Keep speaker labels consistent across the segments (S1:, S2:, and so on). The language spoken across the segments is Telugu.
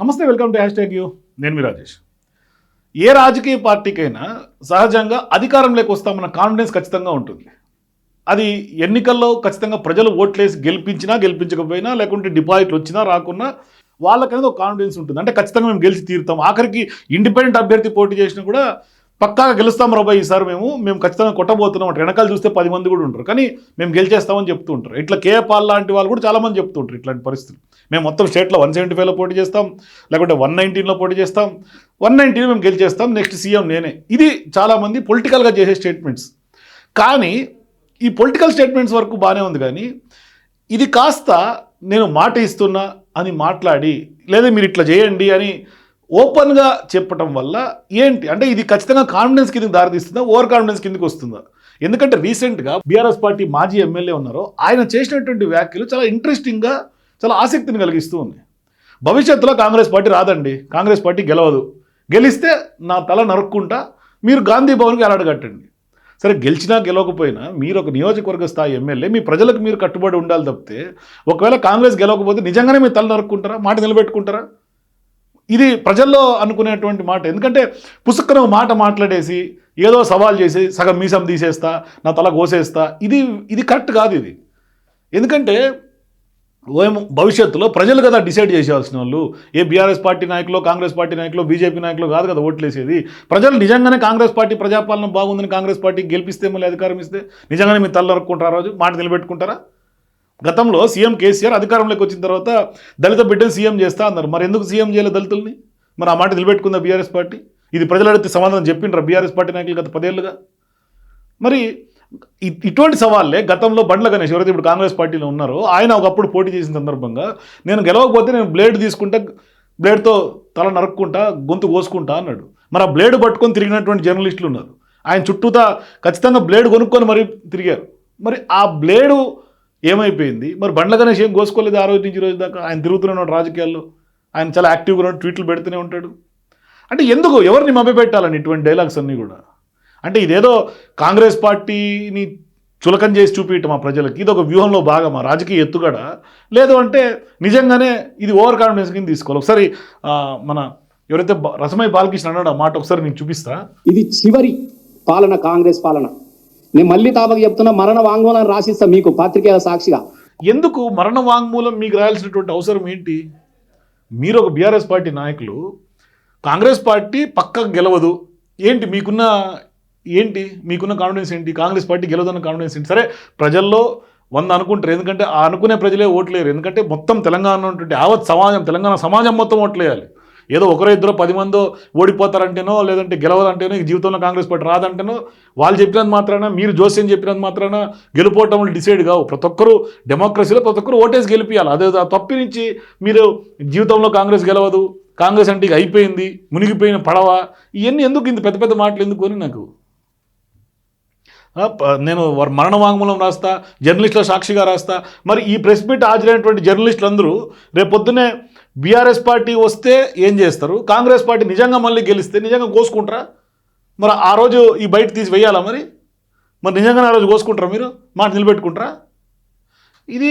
S1: నమస్తే welcome to hash tag U. నేను మీ రాజేష్. ఏ రాజకీయ పార్టీకైనా సహజంగా అధికారంలోకి వస్తామన్న కాన్ఫిడెన్స్ ఖచ్చితంగా ఉంటుంది. అది ఎన్నికల్లో ఖచ్చితంగా ప్రజలు ఓట్లేసి గెలిపించినా గెలిపించకపోయినా లేకుంటే డిపాజిట్లు వచ్చినా రాకున్నా వాళ్ళకనేది ఒక కాన్ఫిడెన్స్ ఉంటుంది. అంటే ఖచ్చితంగా మేము గెలిచి తీరుతాం. ఆఖరికి ఇండిపెండెంట్ అభ్యర్థి పోటీ చేసినా కూడా పక్కాగా గెలుస్తాం రాబాయ్ ఈసారి మేము మేము ఖచ్చితంగా కొట్టబోతున్నాం అంటే వెనకాల చూస్తే పది మంది కూడా ఉంటారు. కానీ మేము గెలిచేస్తామని చెప్తూ ఉంటారు. ఇట్లా కేఏ పాల్ లాంటి వాళ్ళు కూడా చాలామంది చెప్తూ ఉంటారు ఇట్లాంటి పరిస్థితులు. మేము మొత్తం స్టేట్లో వన్ సెవెంటీ ఫైవ్లో పోటీ చేస్తాం లేకుంటే వన్ నైన్టీన్లో పోటీ చేస్తాం. వన్ నైన్టీన్ మేము గెలిచేస్తాం నెక్స్ట్ సీఎం నేనే. ఇది చాలామంది పొలిటికల్గా చేసే స్టేట్మెంట్స్. కానీ ఈ పొలిటికల్ స్టేట్మెంట్స్ వరకు బాగానే ఉంది కానీ ఇది కాస్త నేను మాట ఇస్తున్నా అని మాట్లాడి లేదా మీరు ఇట్లా చేయండి అని ఓపెన్గా చెప్పటం వల్ల ఏంటి? అంటే ఇది ఖచ్చితంగా కాన్ఫిడెన్స్ కిందకి దారితీస్తుందా? ఓవర్ కాన్ఫిడెన్స్ కిందకి వస్తుందా? ఎందుకంటే రీసెంట్గా బీఆర్ఎస్ పార్టీ మాజీ ఎమ్మెల్యే ఉన్నారో. ఆయన చేసినటువంటి వ్యాఖ్యలు చాలా ఇంట్రెస్టింగ్గా చాలా ఆసక్తిని కలిగిస్తూ ఉన్నాయి. భవిష్యత్తులో కాంగ్రెస్ పార్టీ రాదండి. కాంగ్రెస్ పార్టీ గెలవదు. గెలిస్తే నా తల నరుక్కుంటా మీరు గాంధీ భవన్కి ఎలాడగట్టండి సరే గెలిచినా గెలవకపోయినా మీరు ఒక నియోజకవర్గ స్థాయి ఎమ్మెల్యే మీ ప్రజలకు మీరు కట్టుబడి ఉండాలి తప్పితే ఒకవేళ కాంగ్రెస్ గెలవకపోతే నిజంగానే మీరు తల నరుక్కుంటారా? మాట నిలబెట్టుకుంటారా? ఇది ప్రజల్లో అనుకునేటువంటి మాట. ఎందుకంటే పుసుక్కన మాట మాట్లాడేసి ఏదో సవాల్ చేసి సగం మీసం తీసేస్తా నా తల కోసేస్తా ఇది ఇది కరెక్ట్ కాదు ఇది. ఎందుకంటే ఏమో భవిష్యత్తులో ప్రజలు కదా డిసైడ్ చేసేవాల్సిన వాళ్ళు. ఏ బీఆర్ఎస్ పార్టీ నాయకులు కాంగ్రెస్ పార్టీ నాయకులు బీజేపీ నాయకులు కాదు కదా ఓట్లేసేది. ప్రజలు నిజంగానే కాంగ్రెస్ పార్టీ ప్రజాపాలన బాగుందని కాంగ్రెస్ పార్టీ గెలిపిస్తే మళ్ళీ అధికారం ఇస్తే నిజంగానే మీరు తల్లరుక్కుంటారా రోజు? మాట నిలబెట్టుకుంటారా? గతంలో సీఎం కేసీఆర్ అధికారంలోకి వచ్చిన తర్వాత దళిత బిడ్డను సీఎం చేస్తా అన్నారు. మరి ఎందుకు సీఎం చేయలేదు దళితుల్ని? మరి ఆ మాట నిలబెట్టుకుందా బీఆర్ఎస్ పార్టీ? ఇది ప్రజలు అడిగితే సమాధానం చెప్పిండ్రా బీఆర్ఎస్ పార్టీ నాయకులు గత పదేళ్ళుగా మరి ఇటువంటి సవాళ్ళే గతంలో బండ్ల గణేష్ ఎవరైతే ఇప్పుడు కాంగ్రెస్ పార్టీలో ఉన్నారో ఆయన ఒకప్పుడు పోటీ చేసిన సందర్భంగా నేను గెలవకపోతే నేను బ్లేడ్ తీసుకుంటా బ్లేడ్తో తల నరుక్కుంటా గొంతు కోసుకుంటా అన్నాడు. మరి ఆ బ్లేడ్ పట్టుకొని తిరిగినటువంటి జర్నలిస్టులు ఉన్నారు. ఆయన చుట్టూతా ఖచ్చితంగా బ్లేడ్ కొనుక్కొని మరి తిరిగారు. మరి ఆ బ్లేడు ఏమైపోయింది? మరి బండ్ల గణేష్ ఏం కోసుకోలేదు ఆ రోజు నుంచి రోజు దాకా? ఆయన తిరుగుతున్నాడు రాజకీయాల్లో. ఆయన చాలా యాక్టివ్గా ఉన్నాడు ట్వీట్లు పెడుతూనే ఉంటాడు. అంటే ఎందుకు? ఎవరిని మభ్యపెట్టాలని ఇటువంటి డైలాగ్స్ అన్నీ కూడా? అంటే ఇదేదో కాంగ్రెస్ పార్టీని చులకం చేసి చూపించటం మా ప్రజలకి? ఇది ఒక వ్యూహంలో భాగమా? రాజకీయ ఎత్తుగడ? లేదు అంటే నిజంగానే ఇది ఓవర్ కాన్ఫిడెన్స్ కింద తీసుకోవాలి. ఒకసారి మన ఎవరైతే రసమై బాలకృష్ణ అన్నాడు ఆ మాట ఒకసారి నేను చూపిస్తా.
S2: ఇది చివరి పాలన కాంగ్రెస్ పాలన. నేను మళ్ళీ తాపకు చెప్తున్నా మరణ వాంగ్మూలం రాసిస్తా మీకు పాత్రికేయుల సాక్షిగా.
S1: ఎందుకు మరణ వాంగ్మూలం మీకు రాయాల్సినటువంటి అవసరం ఏంటి? మీరు ఒక బీఆర్ఎస్ పార్టీ నాయకులు కాంగ్రెస్ పార్టీ పక్క గెలవదు. ఏంటి మీకున్న ఏంటి మీకున్న కాన్ఫిడెన్స్ ఏంటి? కాంగ్రెస్ పార్టీ గెలవదన్న కాన్ఫిడెన్స్ ఏంటి? సరే ప్రజల్లో వంద అనుకుంటారు. ఎందుకంటే ఆ అనుకునే ప్రజలే ఓట్లేరు. ఎందుకంటే మొత్తం తెలంగాణ ఉన్నటువంటి యావత్ సమాజం తెలంగాణ సమాజం మొత్తం ఓట్లేయాలి. ఏదో ఒకరో ఇద్దరు పది మందో ఓడిపోతారంటేనో లేదంటే గెలవదంటేనో జీవితంలో కాంగ్రెస్ పార్టీ రాదంటేనో వాళ్ళు చెప్పినంత మాత్రాన మీరు జోస్యం చెప్పినంత మాత్రాన గెలుపోవటం డిసైడ్ కావు. ప్రతి ఒక్కరు డెమోక్రసీలో ప్రతి ఒక్కరు ఓటేసి గెలిపించాలి అదే తప్పి తప్పినించి మీరు జీవితంలో కాంగ్రెస్ గెలవదు కాంగ్రెస్ అంటే ఇక అయిపోయింది మునిగిపోయిన పడవ ఇవన్నీ ఎందుకు ఇంత పెద్ద పెద్ద మాటలు ఎందుకు అని నాకు? నేను వారు మరణ వాంగ్మూలం రాస్తా జర్నలిస్టుల సాక్షిగా రాస్తా. మరి ఈ ప్రెస్ మీట్ హాజరైనటువంటి జర్నలిస్టులు అందరూ రేపు బీఆర్ఎస్ పార్టీ వస్తే ఏం చేస్తారు? కాంగ్రెస్ పార్టీ నిజంగా మళ్ళీ గెలిస్తే నిజంగా కోసుకుంటారా? మరి ఆ రోజు ఈ బయట తీసి వేయాలా మరి? మరి నిజంగానే ఆ రోజు కోసుకుంటారా మీరు? మాట నిలబెట్టుకుంటారా? ఇది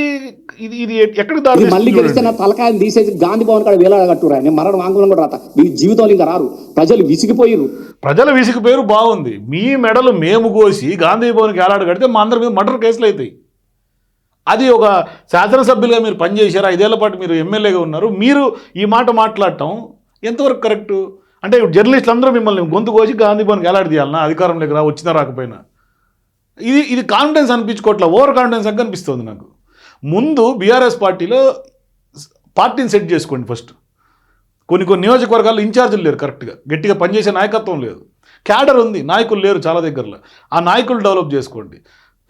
S1: ఇది ఇది ఎక్కడికి దారి
S2: మళ్ళీ గెలిస్తే. నా తలకాయని తీసేసి గాంధీ భవన్ కాడ వేలాడగట్టురా నేను మరణ వాంగ్మూలం కూడా రాత. మీ జీవితంలో ఇంకా రారు. ప్రజలు విసిగిపోయిర్రు.
S1: ప్రజల విసిగి పేరు బాగుంది. మీ మెడలు మేము కోసి గాంధీ భవన్కి ఏలాడు కడితే మా అందరి మీద మర్డర్ కేసులు అవుతాయి. అది ఒక శాసనసభ్యులుగా మీరు పనిచేశారు? ఐదేళ్ళ పాటు మీరు ఎమ్మెల్యేగా ఉన్నారు. మీరు ఈ మాట మాట్లాడటం ఎంతవరకు కరెక్టు? అంటే ఇప్పుడు జర్నలిస్టులు అందరూ మిమ్మల్ని గొంతు కోసి గాంధీ భవన్కి ఎలాంటి తీయాలన్నా అధికారంలోకి రా వచ్చినా రాకపోయినా. ఇది ఇది కాన్ఫిడెన్స్ అనిపించుకోవట్లే ఓవర్ కాన్ఫిడెన్స్ అని అనిపిస్తుంది నాకు. ముందు బీఆర్ఎస్ పార్టీలో పార్టీని సెట్ చేసుకోండి ఫస్ట్. కొన్ని కొన్ని నియోజకవర్గాల్లో ఇన్ఛార్జీలు లేరు కరెక్ట్గా. గట్టిగా పనిచేసే నాయకత్వం లేదు. క్యాడర్ ఉంది నాయకులు లేరు చాలా దగ్గరలో. ఆ నాయకులు డెవలప్ చేసుకోండి.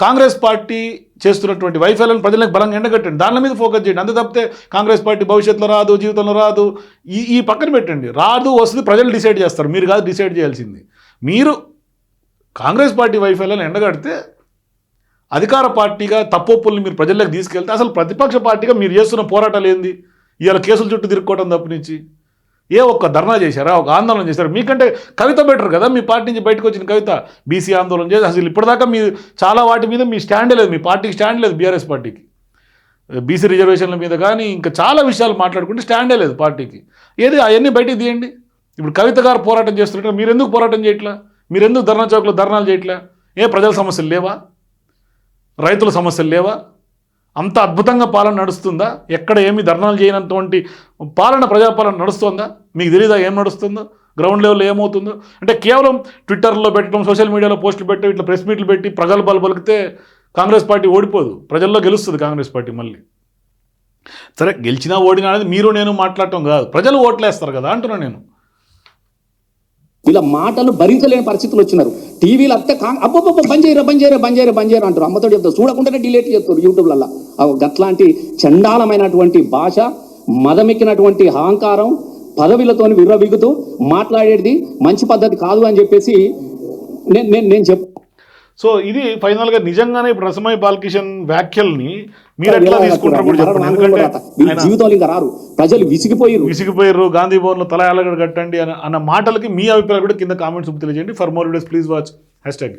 S1: కాంగ్రెస్ పార్టీ చేస్తున్నటువంటి వైఫల్యాలను ప్రజలకు బలంగా ఎండగట్టండి. దాని మీద ఫోకస్ చేయండి. అంత తప్పితే కాంగ్రెస్ పార్టీ భవిష్యత్తులో రాదు జీవితంలో రాదు. ఈ ఈ పక్కన పెట్టండి. రాదు వస్తుంది ప్రజలు డిసైడ్ చేస్తారు. మీరు కాదు డిసైడ్ చేయాల్సింది. మీరు కాంగ్రెస్ పార్టీ వైఫల్యాలను ఎండగడితే అధికార పార్టీగా తప్పొప్పుల్ని మీరు ప్రజల్లోకి తీసుకెళ్తే అసలు ప్రతిపక్ష పార్టీగా మీరు చేస్తున్న పోరాటాలు ఏంది? ఇవాళ కేసుల చుట్టూ తిరుక్కోవడం తప్పనించి ఏ ఒక్క ధర్నా చేశారా? ఒక ఆందోళన చేశారా? మీకంటే కవిత బెటర్ కదా. మీ పార్టీ నుంచి బయటకు వచ్చిన కవిత. బీసీ ఆందోళన చేసి అసలు ఇప్పటిదాకా మీ చాలా వాటి మీద మీ స్టాండ్ లేదు. మీ పార్టీకి స్టాండ్ లేదు బీఆర్ఎస్ పార్టీకి. బీసీ రిజర్వేషన్ల మీద కానీ ఇంకా చాలా విషయాలు మాట్లాడుకుంటే స్టాండే లేదు పార్టీకి. ఏది అవన్నీ బయటికి తీయండి. ఇప్పుడు కవిత గారు పోరాటం చేస్తుంటే మీరు ఎందుకు పోరాటం చేయట్లా? మీరు ఎందుకు ధర్నా చౌక్లో ధర్నాలు చేయట్లా? ఏ ప్రజల సమస్యలు లేవా? రైతుల సమస్యలు లేవా? అంత అద్భుతంగా పాలన నడుస్తుందా? ఎక్కడ ఏమి ధర్నాలు చేయనటువంటి పాలన ప్రజాపాలన నడుస్తుందా? మీకు తెలీదా ఏం నడుస్తుందో? గ్రౌండ్ లెవెల్లో ఏమవుతుందో? అంటే కేవలం ట్విట్టర్లో పెట్టడం సోషల్ మీడియాలో పోస్టులు పెట్టడం ఇట్లా ప్రెస్ మీట్లు పెట్టి ప్రగల్భాలు పలికితే కాంగ్రెస్ పార్టీ ఓడిపోదు. ప్రజల్లో గెలుస్తుంది కాంగ్రెస్ పార్టీ మళ్ళీ. సరే గెలిచినా ఓడినా అనేది మీరు నేను మాట్లాడటం కాదు. ప్రజలు ఓట్లేస్తారు కదా అంటున్నా నేను.
S2: ఇలా మాటలు భరించలేని పరిస్థితులు వచ్చినారు. టీవీలు అంతే కా అబ్బో బంద్ చేయరా బంద్ చేయరా బంద్ చేయరా బంద్ చేయరా అంటారు. అమ్మతో చెప్తారు. చూడకుండానే డిలేట్ చేస్తారు యూట్యూబ్లలో గట్లాంటి చండాలమైనటువంటి భాష మదమెక్కినటువంటి అహంకారం పదవిలతోని విర్రవిగుతూ మాట్లాడేది మంచి పద్ధతి కాదు అని చెప్పేసి నేను నేను నేను చెప్
S1: సో ఇది ఫైనల్గా నిజంగానే ఇప్పుడు రసమై బాలకిషన్ వ్యాఖ్యల్ని మీరు ఎట్లా తీసుకుంటారో ఎందుకంటే
S2: జీవితంలో ఇంకా రారు. ప్రజలు విసిగిపోయిరు
S1: విసిగిపోయారు గాంధీ భవన్లో తల ఎలగడ కట్టండి అన్న అన్న మాటలకి మీ అభిప్రాయం కూడా కింద కామెంట్స్ తెలియజేయండి. For more videos please watch hash tag